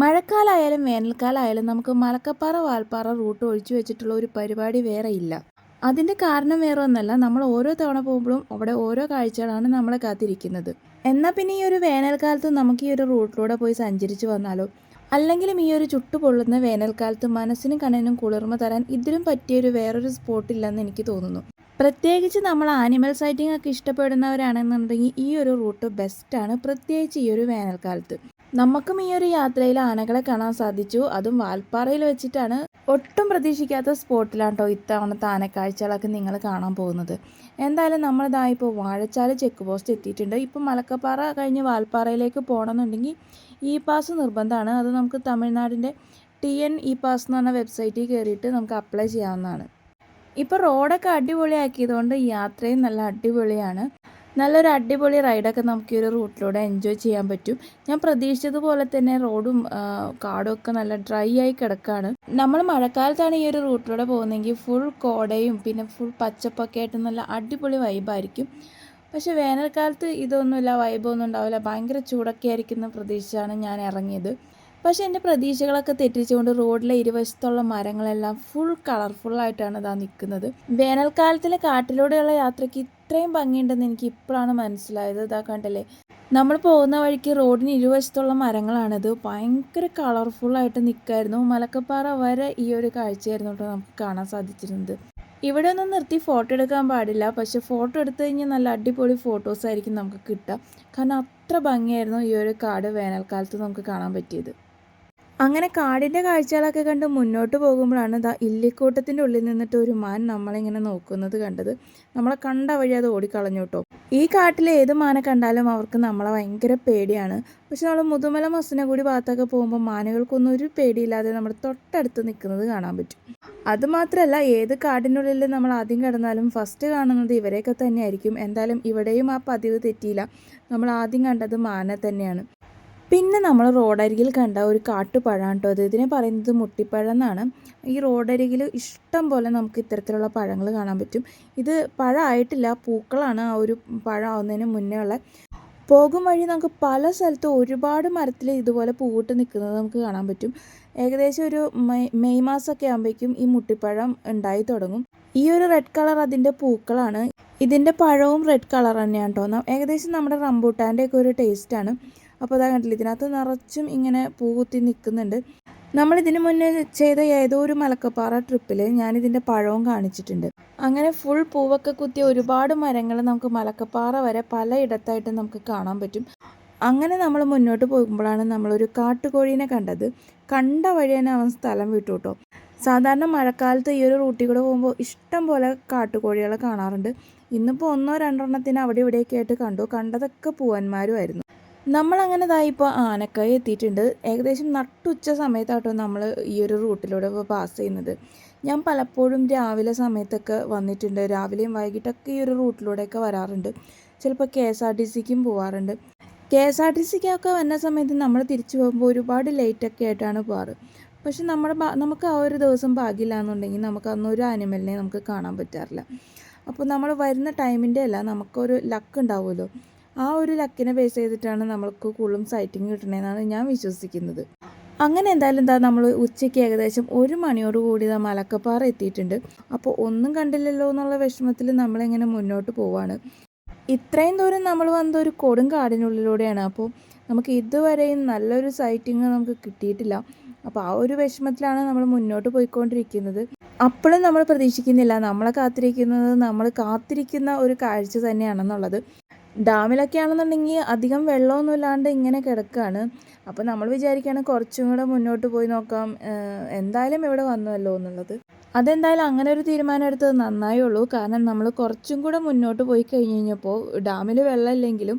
മഴക്കാലമായാലും വേനൽക്കാലമായാലും നമുക്ക് മലക്കപ്പാറ വാൽപ്പാറ റൂട്ട് ഒഴിച്ചു വെച്ചിട്ടുള്ള ഒരു പരിപാടി വേറെ ഇല്ല. അതിന്റെ കാരണം വേറെ ഒന്നല്ല നമ്മൾ ഓരോ തവണ പോകുമ്പോഴും അവിടെ ഓരോ കാഴ്ചകളാണ് നമ്മളെ കാത്തിരിക്കുന്നത്. എന്നാൽ പിന്നെ ഈ ഒരു വേനൽക്കാലത്ത് നമുക്ക് ഈ ഒരു റൂട്ടിലൂടെ പോയി സഞ്ചരിച്ച് വന്നാലോ? അല്ലെങ്കിലും ഈ ഒരു ചുട്ടുപൊള്ളുന്ന വേനൽക്കാലത്ത് മനസ്സിനും കണ്ണിനും കുളിർമ തരാൻ ഇതിലും പറ്റിയൊരു വേറൊരു സ്പോട്ടില്ലെന്ന് എനിക്ക് തോന്നുന്നു. പ്രത്യേകിച്ച് നമ്മൾ ആനിമൽ സൈറ്റിംഗ് ഒക്കെ ഇഷ്ടപ്പെടുന്നവരാണെന്നുണ്ടെങ്കിൽ ഈ ഒരു റൂട്ട് ബെസ്റ്റാണ് പ്രത്യേകിച്ച് ഈ ഒരു വേനൽക്കാലത്ത്. നമുക്കും ഈ ഒരു യാത്രയിൽ ആനകളെ കാണാൻ സാധിച്ചു. അതും വാൽപ്പാറയിൽ വെച്ചിട്ടാണ്. ഒട്ടും പ്രതീക്ഷിക്കാത്ത സ്പോട്ടിലാണ് കേട്ടോ ഇത്തവണത്തെ ആനക്കാഴ്ചകളൊക്കെ നിങ്ങൾ കാണാൻ പോകുന്നത്. എന്തായാലും നമ്മളിതാ ഇപ്പോൾ വാഴച്ചാൽ ചെക്ക് പോസ്റ്റ് എത്തിയിട്ടുണ്ട്. ഇപ്പോൾ മലക്കപ്പാറ കഴിഞ്ഞ് വാൽപ്പാറയിലേക്ക് പോകണമെന്നുണ്ടെങ്കിൽ ഇ പാസ് നിർബന്ധമാണ്. അത് നമുക്ക് തമിഴ്നാടിന്റെ ടി എൻ ഇ പാസ് എന്ന് പറഞ്ഞ വെബ്സൈറ്റിൽ കയറിയിട്ട് നമുക്ക് അപ്ലൈ ചെയ്യാവുന്നതാണ്. ഇപ്പോൾ റോഡൊക്കെ അടിപൊളിയാക്കിയതുകൊണ്ട് യാത്രയും നല്ല അടിപൊളിയാണ്. നല്ലൊരു അടിപൊളി റൈഡൊക്കെ നമുക്ക് ഈ ഒരു റൂട്ടിലൂടെ എൻജോയ് ചെയ്യാൻ പറ്റും. ഞാൻ പ്രതീക്ഷിച്ചതുപോലെ തന്നെ റോഡും കാടും ഒക്കെ നല്ല ഡ്രൈ ആയി കിടക്കാണ്. നമ്മൾ മഴക്കാലത്താണ് ഈ ഒരു റൂട്ടിലൂടെ പോകുന്നതെങ്കിൽ ഫുൾ കോടയും പിന്നെ ഫുൾ പച്ചപ്പൊക്കെ ആയിട്ട് നല്ല അടിപൊളി വൈബായിരിക്കും പക്ഷേ വേനൽക്കാലത്ത് ഇതൊന്നുമില്ല വൈബൊന്നും ഉണ്ടാവില്ല. ഭയങ്കര ചൂടൊക്കെ ആയിരിക്കുന്ന പ്രതീക്ഷിച്ചാണ് ഞാൻ ഇറങ്ങിയത്. പക്ഷെ എന്റെ പ്രതീക്ഷകളൊക്കെ തെറ്റിച്ചുകൊണ്ട് റോഡിലെ ഇരുവശത്തുള്ള മരങ്ങളെല്ലാം ഫുൾ കളർഫുള്ളായിട്ടാണ് ഇതാ നിൽക്കുന്നത്. വേനൽക്കാലത്തിലെ കാട്ടിലൂടെയുള്ള യാത്രയ്ക്ക് ഇത്രയും ഭംഗിയുണ്ടെന്ന് എനിക്ക് ഇപ്പോഴാണ് മനസ്സിലായത്. ഇതാ കണ്ടല്ലേ? നമ്മൾ പോകുന്ന വഴിക്ക് റോഡിന് ഇരുവശത്തുള്ള മരങ്ങളാണിത്. ഭയങ്കര കളർഫുള്ളായിട്ട് നിൽക്കായിരുന്നു. മലക്കപ്പാറ വരെ ഈ ഒരു കാഴ്ചയായിരുന്നു കേട്ടോ നമുക്ക് കാണാൻ സാധിച്ചിരുന്നത്. ഇവിടെ ഒന്നും നിർത്തി ഫോട്ടോ എടുക്കാൻ പാടില്ല. പക്ഷെ ഫോട്ടോ എടുത്തു കഴിഞ്ഞാൽ നല്ല അടിപൊളി ഫോട്ടോസ് ആയിരിക്കും നമുക്ക് കിട്ടുക. കാരണം അത്ര ഭംഗിയായിരുന്നു ഈ ഒരു കാട് വേനൽക്കാലത്ത് നമുക്ക് കാണാൻ പറ്റിയത്. അങ്ങനെ കാടിന്റെ കാഴ്ചകളൊക്കെ കണ്ട് മുന്നോട്ട് പോകുമ്പോഴാണ് ദാ ഇല്ലിക്കൂട്ടത്തിന്റെ ഉള്ളിൽ നിന്നിട്ട് ഒരു മാൻ നമ്മളിങ്ങനെ നോക്കുന്നത് കണ്ടത്. നമ്മളെ കണ്ട വഴി അത് ഓടിക്കളഞ്ഞു കേട്ടോ. ഈ കാട്ടിൽ ഏത് മാനെ കണ്ടാലും അവർക്ക് നമ്മളെ ഭയങ്കര പേടിയാണ്. പക്ഷെ നമ്മൾ മുതുമല മസിനെ കൂടി ഭാഗത്തൊക്കെ പോകുമ്പോൾ മാനുകൾക്കൊന്നും ഒരു പേടിയില്ലാതെ നമ്മൾ തൊട്ടടുത്ത് നിൽക്കുന്നത് കാണാൻ പറ്റും. അതുമാത്രമല്ല ഏത് കാടിനുള്ളിൽ നമ്മൾ ആദ്യം കിടന്നാലും ഫസ്റ്റ് കാണുന്നത് ഇവരെയൊക്കെ തന്നെയായിരിക്കും. എന്തായാലും ഇവിടെയും ആ പതിവ് തെറ്റിയില്ല. നമ്മൾ ആദ്യം കണ്ടത് മാനെ തന്നെയാണ്. പിന്നെ നമ്മൾ റോഡരികിൽ കണ്ട ഒരു കാട്ടുപഴം കേട്ടോ അത് ഇതിനെ പറയുന്നത് മുട്ടിപ്പഴം എന്നാണ് ഈ റോഡരികിൽ ഇഷ്ടം പോലെ നമുക്ക് ഇത്തരത്തിലുള്ള പഴങ്ങൾ കാണാൻ പറ്റും. ഇത് പഴമായിട്ടില്ല പൂക്കളാണ് ആ ഒരു പഴം ആവുന്നതിന് മുന്നേ ഉള്ള. പോകും വഴി നമുക്ക് പല സ്ഥലത്തും ഒരുപാട് മരത്തിൽ ഇതുപോലെ പൂവിട്ട് നിൽക്കുന്നത് നമുക്ക് കാണാൻ പറ്റും. ഏകദേശം ഒരു മെയ് മെയ് മാസമൊക്കെ ആകുമ്പോഴേക്കും ഈ മുട്ടിപ്പഴം ഉണ്ടായി തുടങ്ങും. ഈ ഒരു റെഡ് കളർ അതിന്റെ പൂക്കളാണ്. ഇതിന്റെ പഴവും റെഡ് കളർ തന്നെയാണ് കേട്ടോ. ഏകദേശം നമ്മുടെ റംബൂട്ടാന്റെ ഒക്കെ ഒരു ടേസ്റ്റാണ്. അപ്പോൾ അതാ കണ്ടില്ല ഇതിനകത്ത് നിറച്ചും ഇങ്ങനെ പൂകുത്തി നിൽക്കുന്നുണ്ട്. നമ്മളിതിന് മുന്നേ ചെയ്ത ഏതോ ഒരു മലക്കപ്പാറ ട്രിപ്പിൽ ഞാനിതിന്റെ പഴവും കാണിച്ചിട്ടുണ്ട്. അങ്ങനെ ഫുൾ പൂവൊക്കെ കുത്തിയ ഒരുപാട് മരങ്ങൾ നമുക്ക് മലക്കപ്പാറ വരെ പലയിടത്തായിട്ട് നമുക്ക് കാണാൻ പറ്റും. അങ്ങനെ നമ്മൾ മുന്നോട്ട് പോകുമ്പോഴാണ് നമ്മളൊരു കാട്ടുകോഴീനെ കണ്ടത്. കണ്ട വഴി തന്നെ അവൻ സ്ഥലം വിട്ടു കേട്ടോ. സാധാരണ മഴക്കാലത്ത് ഈ ഒരു റൂട്ടിൽ കൂടെ പോകുമ്പോൾ ഇഷ്ടം പോലെ കാട്ടുകോഴികളെ കാണാറുണ്ട്. ഇന്നിപ്പോൾ ഒന്നോ രണ്ടെണ്ണത്തിന് അവിടെ ഇവിടെയൊക്കെ ആയിട്ട് കണ്ടു. കണ്ടതൊക്കെ പൂവന്മാരുമായിരുന്നു. നമ്മളങ്ങനെ ഇപ്പോൾ ആനക്കായി എത്തിയിട്ടുണ്ട്. ഏകദേശം നട്ടുച്ച സമയത്താട്ടോ നമ്മൾ ഈ ഒരു റൂട്ടിലൂടെ പാസ് ചെയ്യുന്നത്. ഞാൻ പലപ്പോഴും രാവിലെ സമയത്തൊക്കെ വന്നിട്ടുണ്ട്. രാവിലെയും വൈകിട്ടൊക്കെ ഈ ഒരു റൂട്ടിലൂടെയൊക്കെ വരാറുണ്ട്. ചിലപ്പോൾ കെ എസ് ആർ ടി സിക്കും പോവാറുണ്ട്. കെ എസ് ആർ ടി സിക്കൊക്കെ വന്ന സമയത്ത് നമ്മൾ തിരിച്ചു പോകുമ്പോൾ ഒരുപാട് ലേറ്റൊക്കെ ആയിട്ടാണ് പോവാറ്. പക്ഷെ നമ്മുടെ നമുക്ക് ആ ഒരു ദിവസം ഭാഗ്യമില്ല എന്നുണ്ടെങ്കിൽ നമുക്ക് അന്നൊരു ആനിമലിനെ നമുക്ക് കാണാൻ പറ്റാറില്ല. അപ്പോൾ നമ്മൾ വരുന്ന ടൈമിന്റെ അല്ല നമുക്കൊരു ലക്ക് ഉണ്ടാവുമല്ലോ. ആ ഒരു ലക്കിനെ ബേസ് ചെയ്തിട്ടാണ് നമ്മൾക്ക് കൂടുതലും സൈറ്റിംഗ് കിട്ടണതെന്നാണ് ഞാൻ വിശ്വസിക്കുന്നത്. അങ്ങനെ എന്തായാലും എന്താ നമ്മൾ ഉച്ചയ്ക്ക് ഏകദേശം ഒരു മണിയോട് കൂടി ആ മലക്കപ്പാറ എത്തിയിട്ടുണ്ട്. അപ്പോൾ ഒന്നും കണ്ടില്ലല്ലോ എന്നുള്ള വിഷമത്തിൽ നമ്മളിങ്ങനെ മുന്നോട്ട് പോവാണ്. ഇത്രയും ദൂരം നമ്മൾ വന്ന ഒരു കൊടും കാടിനുള്ളിലൂടെയാണ്. അപ്പോൾ നമുക്ക് ഇതുവരെയും നല്ലൊരു സൈറ്റിംഗ് നമുക്ക് കിട്ടിയിട്ടില്ല. അപ്പോൾ ആ ഒരു വിഷമത്തിലാണ് നമ്മൾ മുന്നോട്ട് പോയിക്കൊണ്ടിരിക്കുന്നത്. അപ്പോഴും നമ്മൾ പ്രതീക്ഷിക്കുന്നില്ല. നമ്മളെ കാത്തിരിക്കുന്നത് നമ്മൾ കാത്തിരിക്കുന്ന ഒരു കാഴ്ച തന്നെയാണെന്നുള്ളത്. ഡാമിലൊക്കെ ആണെന്നുണ്ടെങ്കിൽ അധികം വെള്ളമൊന്നും ഇല്ലാണ്ട് ഇങ്ങനെ കിടക്കുകയാണ് അപ്പോൾ നമ്മൾ വിചാരിക്കുകയാണ് കുറച്ചും കൂടെ മുന്നോട്ട് പോയി നോക്കാം എന്തായാലും ഇവിടെ വന്നല്ലോ എന്നുള്ളത്. അതെന്തായാലും അങ്ങനെ ഒരു തീരുമാനം എടുത്തത് നന്നായുള്ളൂ കാരണം നമ്മൾ കുറച്ചും കൂടെ മുന്നോട്ട് പോയി കഴിഞ്ഞ് കഴിഞ്ഞപ്പോൾ ഡാമിൽ വെള്ളമില്ലെങ്കിലും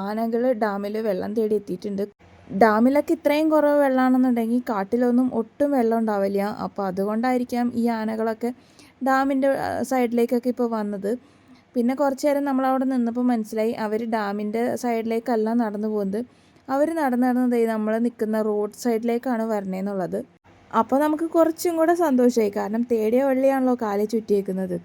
ആനകൾ ഡാമിൽ വെള്ളം തേടി എത്തിയിട്ടുണ്ട്. ഡാമിലൊക്കെ ഇത്രയും കുറവ് വെള്ളമാണെന്നുണ്ടെങ്കിൽ കാട്ടിലൊന്നും ഒട്ടും വെള്ളം ഉണ്ടാവില്ല. അപ്പോൾ അതുകൊണ്ടായിരിക്കാം ഈ ആനകളൊക്കെ ഡാമിന്റെ സൈഡിലേക്കൊക്കെ ഇപ്പോൾ വന്നത്. പിന്നെ കുറച്ച് നേരം നമ്മളവിടെ നിന്നപ്പോൾ മനസ്സിലായി അവർ ഡാമിന്റെ സൈഡിലേക്കല്ല നടന്നു പോകുന്നത്. അവർ നടന്ന് നടന്നത് നമ്മൾ നിൽക്കുന്ന റോഡ് സൈഡിലേക്കാണ് വരണേന്നുള്ളത്. അപ്പോൾ നമുക്ക് കുറച്ചും കൂടെ സന്തോഷമായി. കാരണം തേടിയ വള്ളിയാണല്ലോ കാലി ചുറ്റിയേക്കുന്നത്.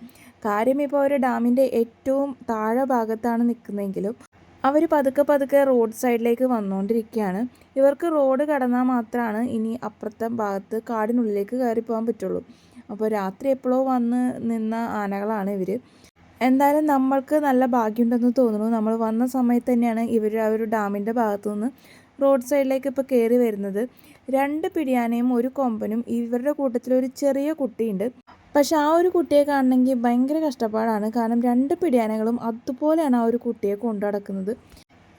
കാര്യം ഇപ്പോൾ അവർ ഡാമിന്റെ ഏറ്റവും താഴെ ഭാഗത്താണ് നിൽക്കുന്നതെങ്കിലും അവർ പതുക്കെ പതുക്കെ റോഡ് സൈഡിലേക്ക് വന്നുകൊണ്ടിരിക്കുകയാണ്. ഇവർക്ക് റോഡ് കടന്നാൽ മാത്രമാണ് ഇനി അപ്പുറത്തെ ഭാഗത്ത് കാടിനുള്ളിലേക്ക് കയറി പോകാൻ പറ്റുള്ളൂ. അപ്പോൾ രാത്രി എപ്പോഴോ വന്ന് നിന്ന ആനകളാണ് ഇവർ എന്തായാലും നമ്മൾക്ക് നല്ല ഭാഗ്യമുണ്ടെന്ന് തോന്നുന്നു. നമ്മൾ വന്ന സമയത്ത് തന്നെയാണ് ഇവർ ആ ഒരു ഡാമിന്റെ ഭാഗത്തു നിന്ന് റോഡ് സൈഡിലേക്ക് ഇപ്പോൾ കയറി വരുന്നത്. രണ്ട് പിടിയാനയും ഒരു കൊമ്പനും ഇവരുടെ കൂട്ടത്തിൽ ഒരു ചെറിയ കുട്ടിയുണ്ട്. പക്ഷെ ആ ഒരു കുട്ടിയെ കാണണമെങ്കിൽ ഭയങ്കര കഷ്ടപ്പാടാണ്. കാരണം രണ്ട് പിടിയാനകളും അതുപോലെയാണ് ആ ഒരു കുട്ടിയെ കൊണ്ടുനടക്കുന്നത്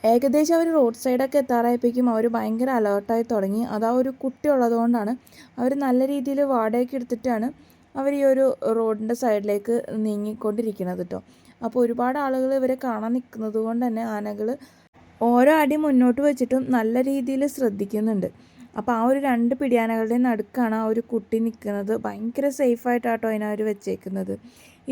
ഏകദേശം അവർ റോഡ് സൈഡൊക്കെ എത്താറായപ്പോഴേക്കും അവർ ഭയങ്കര അലേർട്ടായി തുടങ്ങി. അതാ ഒരു കുട്ടി ഉള്ളതുകൊണ്ടാണ് അവർ നല്ല രീതിയിൽ വാടകയ്ക്ക് എടുത്തിട്ടാണ് അവർ ഈ ഒരു റോഡിന്റെ സൈഡിലേക്ക് നീങ്ങിക്കൊണ്ടിരിക്കുന്നത് കേട്ടോ. അപ്പോൾ ഒരുപാട് ആളുകൾ ഇവരെ കാണാൻ നിൽക്കുന്നത് കൊണ്ട് തന്നെ ആനകൾ ഓരോ അടി മുന്നോട്ട് വെച്ചിട്ടും നല്ല രീതിയിൽ ശ്രദ്ധിക്കുന്നുണ്ട്. അപ്പോൾ ആ ഒരു രണ്ട് പിടിയാനകളുടെ നടുക്കാണ് ആ ഒരു കുട്ടി നിൽക്കുന്നത്. ഭയങ്കര സേഫായിട്ടാട്ടോ അതിനെ അവർ വെച്ചേക്കുന്നത്.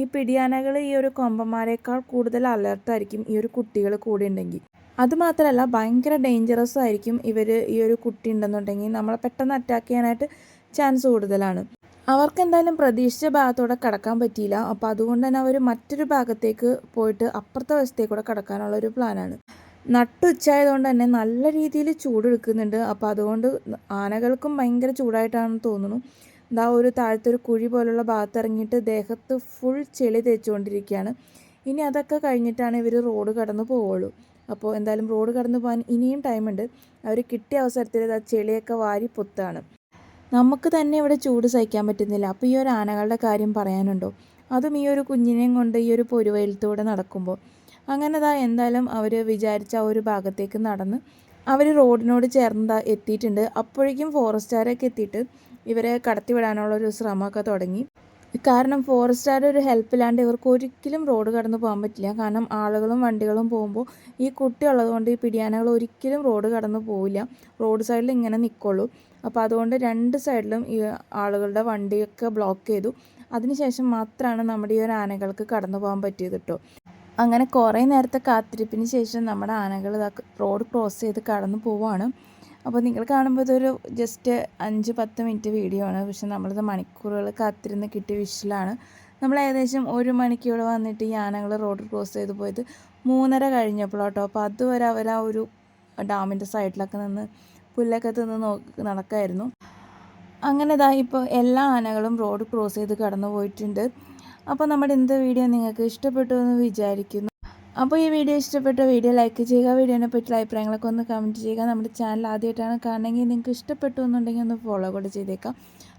ഈ പിടിയാനകൾ ഈ ഒരു കൊമ്പന്മാരെക്കാൾ കൂടുതൽ അലർട്ടായിരിക്കും ഈ ഒരു കുട്ടികൾ കൂടെ ഉണ്ടെങ്കിൽ. അതുമാത്രമല്ല ഭയങ്കര ഡേഞ്ചറസ് ആയിരിക്കും ഇവർ ഈ ഒരു കുട്ടി ഉണ്ടെന്നുണ്ടെങ്കിൽ നമ്മളെ പെട്ടെന്ന് അറ്റാക്ക് ചെയ്യാനായിട്ട് ചാൻസ് കൂടുതലാണ്. അവർക്ക് എന്തായാലും പ്രതീക്ഷിച്ച ഭാഗത്തൂടെ കടക്കാൻ പറ്റിയില്ല. അപ്പോൾ അതുകൊണ്ട് തന്നെ അവർ മറ്റൊരു ഭാഗത്തേക്ക് പോയിട്ട് അപ്പുറത്തെ വശത്തേക്കൂടെ കടക്കാനുള്ള ഒരു പ്ലാനാണ്. നട്ടുച്ചായതുകൊണ്ട് തന്നെ നല്ല രീതിയിൽ ചൂടെടുക്കുന്നുണ്ട്. അപ്പോൾ അതുകൊണ്ട് ആനകൾക്കും ഭയങ്കര ചൂടായിട്ടാണെന്ന് തോന്നുന്നു. എന്താ ഒരു താഴത്തെ ഒരു കുഴി പോലുള്ള ഭാഗത്ത് ഇറങ്ങിയിട്ട് ദേഹത്ത് ഫുൾ ചെളി തേച്ചുകൊണ്ടിരിക്കുകയാണ്. ഇനി അതൊക്കെ കഴിഞ്ഞിട്ടാണ് ഇവർ റോഡ് കടന്നു പോവുള്ളൂ. അപ്പോൾ എന്തായാലും റോഡ് കടന്ന് പോകാൻ ഇനിയും ടൈമുണ്ട്. അവർ കിട്ടിയ അവസരത്തിൽ ആ ചെളിയൊക്കെ വാരി പൊത്താണ്. നമുക്ക് തന്നെ ഇവിടെ ചൂട് സഹിക്കാൻ പറ്റുന്നില്ല. അപ്പോൾ ഈ ഒരു ആനകളുടെ കാര്യം പറയാനുണ്ടോ? അതും ഈ ഒരു കുഞ്ഞിനെയും കൊണ്ട് ഈ ഒരു പൊരുവയിലത്തൂടെ നടക്കുമ്പോൾ. അങ്ങനെ ദാ എന്തായാലും അവർ വിചാരിച്ച ആ ഒരു ഭാഗത്തേക്ക് നടന്ന് അവർ റോഡിനോട് ചേർന്ന് എത്തിയിട്ടുണ്ട്. അപ്പോഴേക്കും ഫോറസ്റ്റുകാരൊക്കെ എത്തിയിട്ട് ഇവരെ കടത്തിവിടാനുള്ള ഒരു ശ്രമമൊക്കെ തുടങ്ങി. കാരണം ഫോറസ്റ്റുകാരുടെ ഒരു ഹെൽപ്പില്ലാണ്ട് ഇവർക്ക് ഒരിക്കലും റോഡ് കടന്ന് പോകാൻ പറ്റില്ല. കാരണം ആളുകളും വണ്ടികളും പോകുമ്പോൾ ഈ കുട്ടി ഉള്ളതുകൊണ്ട് ഈ പിടിയാനകൾ ഒരിക്കലും റോഡ് കടന്ന് പോവില്ല. റോഡ് സൈഡിൽ ഇങ്ങനെ നിൽക്കുള്ളൂ അപ്പോൾ അതുകൊണ്ട് രണ്ട് സൈഡിലും ഈ ആളുകളുടെ വണ്ടിയൊക്കെ ബ്ലോക്ക് ചെയ്തു. അതിനുശേഷം മാത്രമാണ് നമ്മുടെ ഈ ഒരു ആനകൾക്ക് കടന്നു പോകാൻ പറ്റിയത് കേട്ടോ അങ്ങനെ കുറേ നേരത്തെ കാത്തിരിപ്പിന് ശേഷം നമ്മുടെ ആനകൾ റോഡ് ക്രോസ് ചെയ്ത് കടന്നു പോവുകയാണ് അപ്പോൾ നിങ്ങൾ കാണുമ്പോൾ ഇതൊരു ജസ്റ്റ് അഞ്ച് പത്ത് മിനിറ്റ് വീഡിയോ ആണ്. പക്ഷെ നമ്മളിത് മണിക്കൂറുകൾ കാത്തിരുന്ന് കിട്ടിയ വിഷലാണ് നമ്മൾ ഏകദേശം ഒരു മണിക്കൂടെ വന്നിട്ട് ഈ ആനകൾ റോഡ് ക്രോസ് ചെയ്ത് പോയത് മൂന്നര കഴിഞ്ഞപ്പോഴാട്ടോ അപ്പോൾ അതുവരെ അവർ ആ ഒരു ഡാമിന്റെ സൈഡിലൊക്കെ നിന്ന് പുല്ലൊക്കെ തിന്ന് നോക്കി നടക്കായിരുന്നു അങ്ങനെ ഇതാ ഇപ്പോൾ എല്ലാ ആനകളും റോഡ് ക്രോസ് ചെയ്ത് കടന്നു പോയിട്ടുണ്ട് അപ്പോൾ നമ്മുടെ ഇന്നത്തെ വീഡിയോ നിങ്ങൾക്ക് ഇഷ്ടപ്പെട്ടു എന്ന് വിചാരിക്കുന്നു അപ്പോൾ ഈ വീഡിയോ ഇഷ്ടപ്പെട്ട വീഡിയോ ലൈക്ക് ചെയ്യുക വീഡിയോനെ പറ്റിയുള്ള അഭിപ്രായങ്ങളൊക്കെ ഒന്ന് കമൻറ്റ് ചെയ്യുക നമ്മുടെ ചാനൽ ആദ്യമായിട്ടാണ് കാണണമെങ്കിൽ നിങ്ങൾക്ക് ഇഷ്ടപ്പെട്ടു എന്നുണ്ടെങ്കിൽ ഒന്ന് ഫോളോ കൂടെ ചെയ്തേക്കാം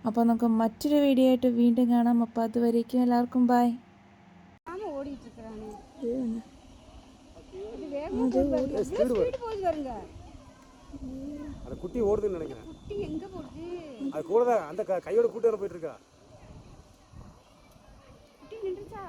അപ്പോൾ നമുക്ക് മറ്റൊരു വീഡിയോ ആയിട്ട് വീണ്ടും കാണാം അപ്പോൾ അതുവരേക്കും എല്ലാവർക്കും ബൈ ஆமா ஓடிட்டு இருக்கிறானே அந்த குட்டி ஓடுதுன்னு நினைக்கிறேன். குட்டி எங்க போகுது? அது கூட தான் அந்த கையோட கூட்டு போயிட்டு இருக்கா. குட்டி நின்றுச்சா?